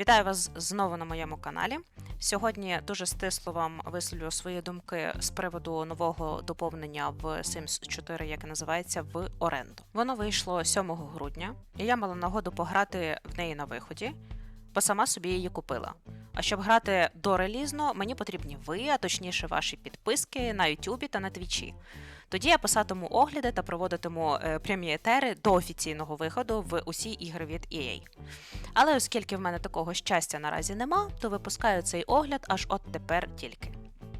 Вітаю вас знову на моєму каналі. Сьогодні дуже стисло вам висловлю свої думки з приводу нового доповнення в Sims 4, яке називається в оренду. Воно вийшло 7 грудня, і я мала нагоду пограти в неї на виході, бо сама собі її купила. А щоб грати до релізно, мені потрібні ви, а точніше ваші підписки на Ютубі та на Твічі. Тоді я писатиму огляди та проводитиму е, прямі етери до офіційного виходу в усі ігри від EA. Але оскільки в мене такого щастя наразі нема, то випускаю цей огляд аж от тепер тільки.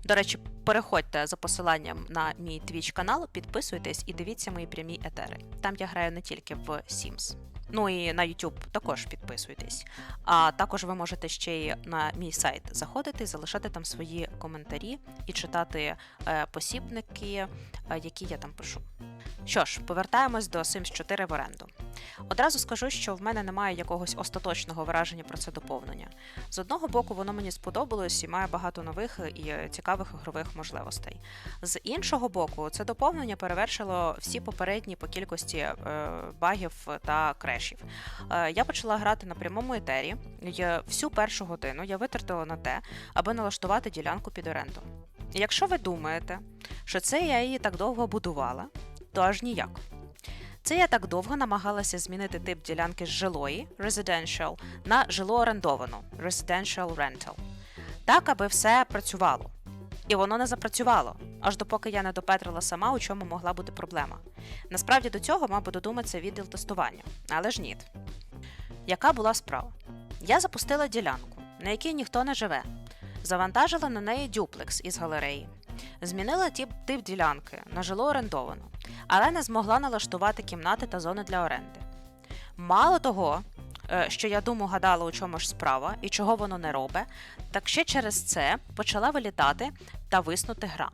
До речі, переходьте за посиланням на мій Twitch канал, підписуйтесь і дивіться мої прямі етери. Там я граю не тільки в Sims. Ну і на YouTube також підписуйтесь. А також ви можете ще й на мій сайт заходити, залишати там свої коментарі і читати е, посібники, е, які я там пишу. Що ж, повертаємось до Sims 4 в оренду. Одразу скажу, що в мене немає якогось остаточного враження про це доповнення. З одного боку, воно мені сподобалось і має багато нових і цікавих ігрових можливостей. З іншого боку, це доповнення перевершило всі попередні по кількості е, багів та крешів. Е, я почала грати на прямому етері. і всю першу годину я витратила на те, аби налаштувати ділянку під оренду. Якщо ви думаєте, що це я її так довго будувала, то аж ніяк. Це я так довго намагалася змінити тип ділянки з жилої residential на жило орендовану residential rental. Так, аби все працювало. І воно не запрацювало, аж допоки я не допетрила сама, у чому могла бути проблема. Насправді до цього би додуматися відділ тестування, але ж ні. Яка була справа? Я запустила ділянку, на якій ніхто не живе, завантажила на неї дюплекс із галереї, змінила тип, тип ділянки на жило орендовану, але не змогла налаштувати кімнати та зони для оренди. Мало того, е, що я думаю, гадала, у чому ж справа і чого воно не робить, так ще через це почала вилітати та виснути гра.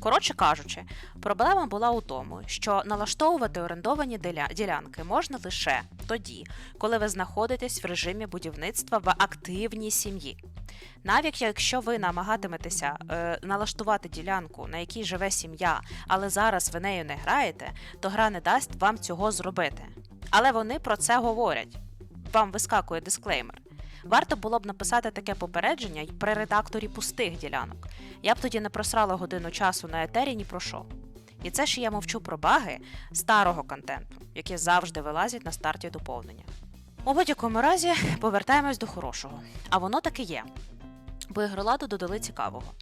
Коротше кажучи, проблема була у тому, що налаштовувати орендовані ділянки можна лише тоді, коли ви знаходитесь в режимі будівництва в активній сім'ї. Навіть якщо ви намагатиметеся е, налаштувати ділянку, на якій живе сім'я, але зараз ви нею не граєте, то гра не дасть вам цього зробити. Але вони про це говорять. Вам вискакує дисклеймер. Варто було б написати таке попередження й при редакторі пустих ділянок. Я б тоді не просрала годину часу на етері ні про що. І це ж я мовчу про баги старого контенту, які завжди вилазять на старті доповнення. У будь-якому разі повертаємось до хорошого. А воно таки є. Бо ігроладу додали цікавого,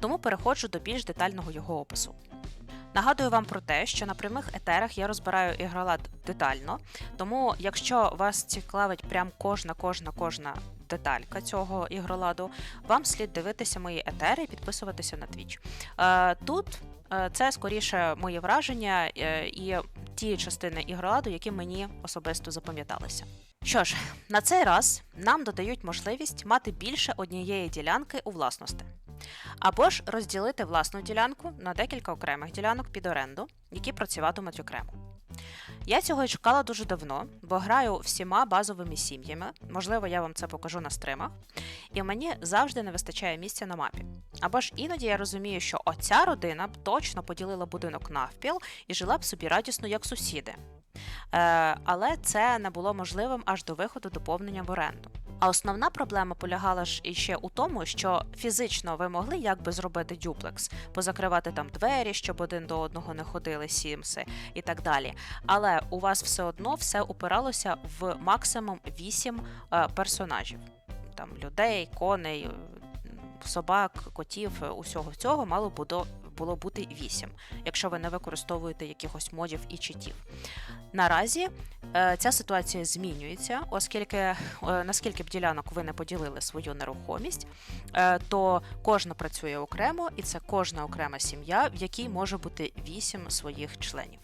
тому переходжу до більш детального його опису. Нагадую вам про те, що на прямих етерах я розбираю ігролад детально, тому якщо вас цікавить прям кожна, кожна, кожна деталька цього ігроладу, вам слід дивитися мої етери і підписуватися на Twitch. Е, Тут е, це скоріше мої враження е, і ті частини ігроладу, які мені особисто запам'яталися. Що ж, на цей раз нам додають можливість мати більше однієї ділянки у власності. Або ж розділити власну ділянку на декілька окремих ділянок під оренду, які працюватимуть окремо. Я цього і чекала дуже давно, бо граю всіма базовими сім'ями, можливо, я вам це покажу на стримах, і мені завжди не вистачає місця на мапі. Або ж іноді я розумію, що оця родина б точно поділила будинок навпіл і жила б собі радісно як сусіди. Е, але це не було можливим аж до виходу доповнення в оренду. А основна проблема полягала ж іще у тому, що фізично ви могли якби зробити дюплекс, позакривати там двері, щоб один до одного не ходили сімси і так далі. Але у вас все одно все упиралося в максимум 8 е, персонажів. Там людей, коней, е, собак, котів, е, усього цього мало було, бути 8, якщо ви не використовуєте якихось модів і читів. Наразі ця ситуація змінюється, оскільки е, наскільки б ділянок ви не поділили свою нерухомість, е, то кожна працює окремо, і це кожна окрема сім'я, в якій може бути 8 своїх членів.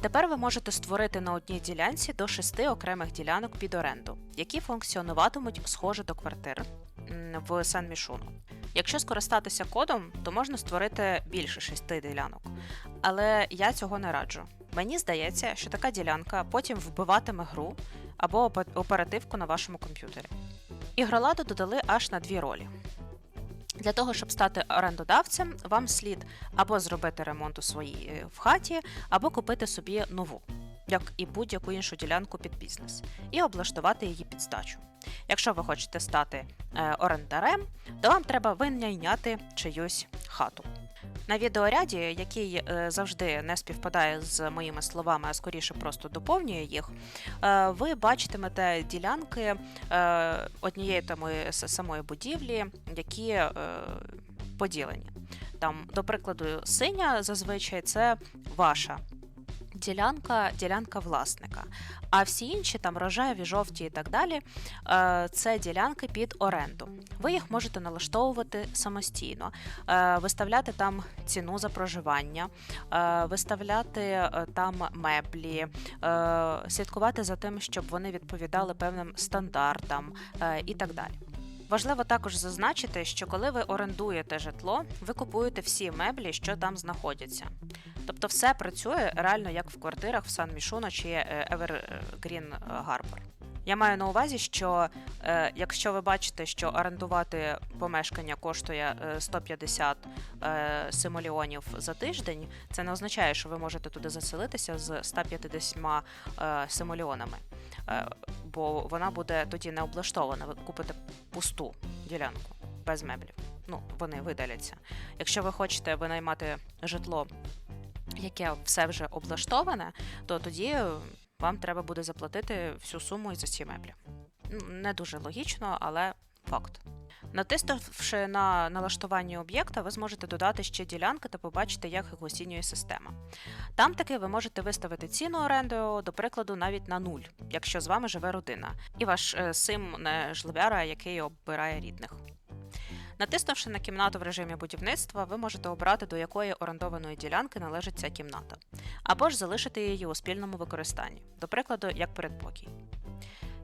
Тепер ви можете створити на одній ділянці до шести окремих ділянок під оренду, які функціонуватимуть схоже до квартир м, в Сан-Мішуну. Якщо скористатися кодом, то можна створити більше шести ділянок. Але я цього не раджу. Мені здається, що така ділянка потім вбиватиме гру або оперативку на вашому комп'ютері. Ігроладу додали аж на дві ролі. Для того, щоб стати орендодавцем, вам слід або зробити ремонт у своїй е, в хаті, або купити собі нову. Як і будь-яку іншу ділянку під бізнес, і облаштувати її під здачу. Якщо ви хочете стати е, орендарем, то вам треба винайняти чиюсь хату. На відеоряді, який е, завжди не співпадає з моїми словами, а скоріше просто доповнює їх, е, ви бачитимете ділянки однієї тамої самої будівлі, які поділені. Там, до прикладу, синя зазвичай це ваша ділянка, ділянка власника. А всі інші, там рожеві, жовті і так далі, е, це ділянки під оренду. Ви їх можете налаштовувати самостійно, е, виставляти там ціну за проживання, е, виставляти там меблі, слідкувати за тим, щоб вони відповідали певним стандартам і так далі. Важливо також зазначити, що коли ви орендуєте житло, ви купуєте всі меблі, що там знаходяться. Тобто все працює реально як в квартирах в Сан Мішуно чи е, Evergreen Harbor. Я маю на увазі, що е, якщо ви бачите, що орендувати помешкання коштує е, 150 е, симоліонів за тиждень, це не означає, що ви можете туди заселитися з 150 е, симоліонами, е, бо вона буде тоді не облаштована. Ви купите пусту ділянку без меблів. Ну, вони видаляться. Якщо ви хочете винаймати житло, яке все вже облаштоване, то тоді е, вам треба буде заплатити всю суму і за ці меблі. Не дуже логічно, але факт. Натиснувши на налаштування об'єкта, ви зможете додати ще ділянки та побачити, як їх оцінює система. Там таки ви можете виставити ціну оренди, до прикладу, навіть на нуль, якщо з вами живе родина, і ваш е, сим не жлобяра, який обирає рідних. Натиснувши на кімнату в режимі будівництва, ви можете обрати, до якої орендованої ділянки належить ця кімната, або ж залишити її у спільному використанні, до прикладу, як передпокій.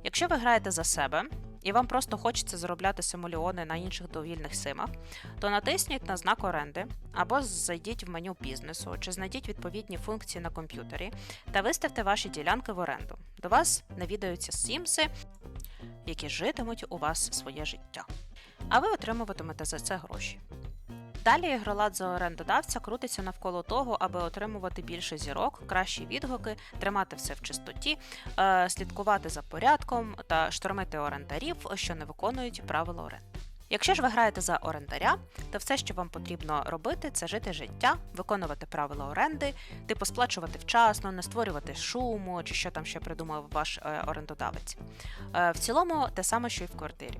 Якщо ви граєте за себе і вам просто хочеться заробляти симуліони на інших довільних симах, то натисніть на знак оренди або зайдіть в меню бізнесу чи знайдіть відповідні функції на комп'ютері та виставте ваші ділянки в оренду. До вас навідаються сімси, які житимуть у вас своє життя а ви отримуватимете за це гроші. Далі ігролад за орендодавця крутиться навколо того, аби отримувати більше зірок, кращі відгуки, тримати все в чистоті, е, слідкувати за порядком та штормити орендарів, що не виконують правила оренди. Якщо ж ви граєте за орендаря, то все, що вам потрібно робити, це жити життя, виконувати правила оренди, типу сплачувати вчасно, не створювати шуму чи що там ще придумав ваш е, орендодавець. Е, в цілому те саме, що і в квартирі.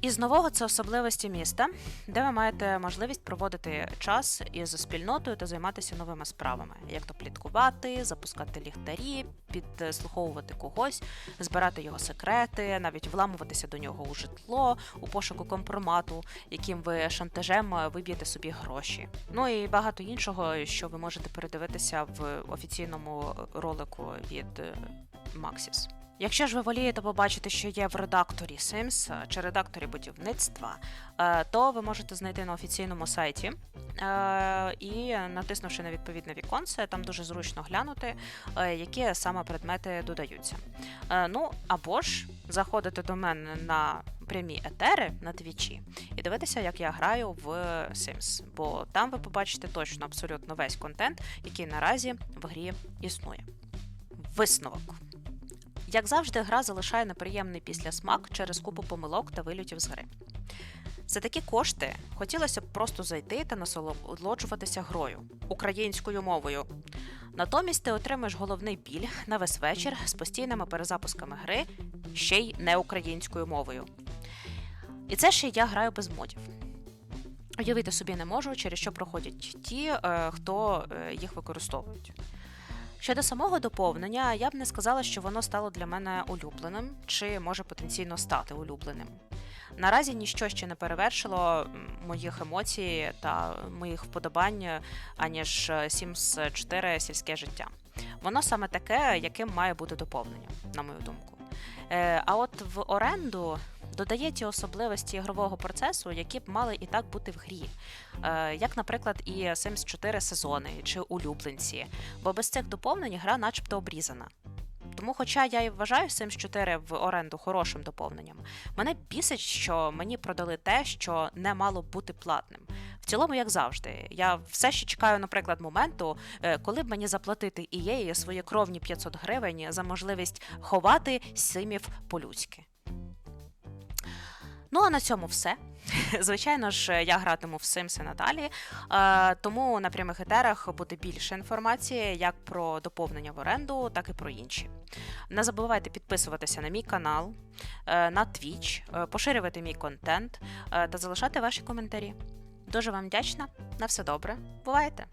Із нового це особливості міста, де ви маєте можливість проводити час із спільнотою та займатися новими справами, як то пліткувати, запускати ліхтарі, підслуховувати когось, збирати його секрети, навіть вламуватися до нього у житло у пошуку компромату, яким ви шантажем виб'єте собі гроші. Ну і багато іншого, що ви можете передивитися в офіційному ролику від Maxis. Якщо ж ви волієте побачити, що є в редакторі Sims чи редакторі будівництва, е, то ви можете знайти на офіційному сайті е, і натиснувши на відповідне віконце, там дуже зручно глянути, е, які саме предмети додаються. Ну або ж заходити до мене на прямі етери на твічі і дивитися, як я граю в Sims, бо там ви побачите точно абсолютно весь контент, який наразі в грі існує. Висновок. Як завжди, гра залишає неприємний післясмак через купу помилок та вильотів з гри. За такі кошти хотілося б просто зайти та насолоджуватися грою українською мовою. Натомість ти отримаєш головний біль на весь вечір з постійними перезапусками гри ще й не українською мовою. І це ще я граю без модів. Уявити собі не можу, через що проходять ті, е, хто е, їх використовують. Щодо самого доповнення, я б не сказала, що воно стало для мене улюбленим чи може потенційно стати улюбленим. Наразі ніщо ще не перевершило моїх емоцій та моїх вподобань, аніж Sims 4 сільське життя. Воно саме таке, яким має бути доповнення, на мою думку. Е, а от в оренду додає ті особливості ігрового процесу, які б мали і так бути в грі, Е, як, наприклад, і Sims 4 сезони чи улюбленці, бо без цих доповнень гра начебто обрізана. Тому, хоча я і вважаю Sims 4 в оренду хорошим доповненням, мене бісить, що мені продали те, що не мало бути платним. В цілому, як завжди, я все ще чекаю, наприклад, моменту, е, коли б мені заплатити і свої кровні 500 гривень за можливість ховати симів по-людськи. Ну а на цьому все. Звичайно ж, я гратиму в Sims і надалі, е, тому на прямих етерах буде більше інформації як про доповнення в оренду, так і про інші. Не забувайте підписуватися на мій канал, е, на Twitch, е, поширювати мій контент та залишати ваші коментарі. Дуже вам вдячна. На все добре. Бувайте!